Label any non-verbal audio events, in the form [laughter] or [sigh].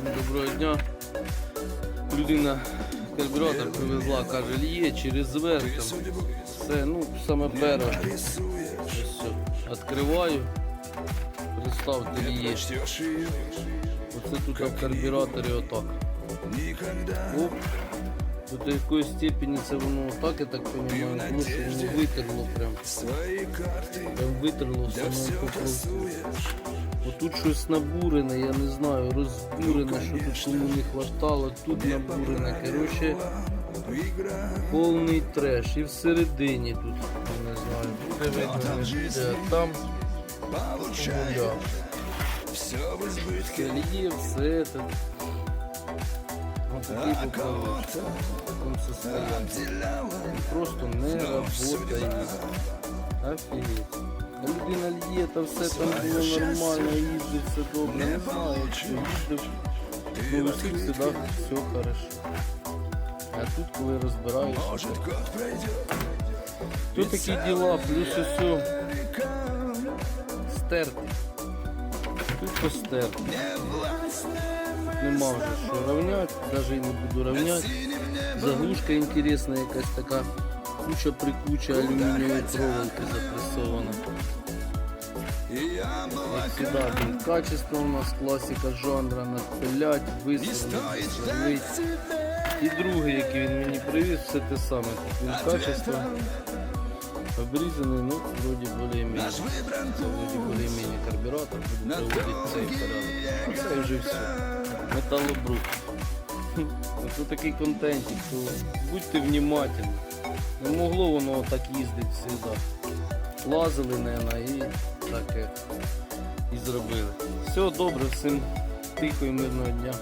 Всім доброго дня. Людина карбюратор привезла, каже, ліє через верх. Все, ну, саме перше. Все. Відкриваю. Представте ліє. Оце тут в карбюраторі отак. Оп. До якоїсь степені це воно отак, я так розумію, тому що воно витерло прям. Прям витерло в самому покровку. Отут щось набурене, я не знаю, розбурене, що тут кому не хватало, тут набурене. Коротше, повний треш. І всередині тут, не знаю, видно, не а там гуляв. Все ліє, все це. Такий поплавок. В такому состоянии. Просто не работает. Офігеть. А Людина ліє, та все там було нормально, їздив, все добре. Не знаю, що їздив. Ну, усіх завжди все хорошо. А тут, коли розбираєшся, то такі діла, плюс усе стерти. Тут постерти. Нема вже що равнять, навіть і не буду равнять. Заглушка інтересна якась така. Куча прикуча алюмінієвої проволоки запресована. Як всегда, блін, качество у нас класика жанра, надпилять, висунути, сверлить. І другий, який він мені привіз, все те саме. Тут він качество. Обрізаний, ну, вроді более-менее. Це вроді более-менее карбюратор, буду приводити цей порядок. А це вже все. Металобрук. [laughs] Це такий контентик, то будьте внимательні. Не могло воно так їздити сюди. Лазили, наверное, і таке. І зробили. Все добре, всім тихо і мирного дня.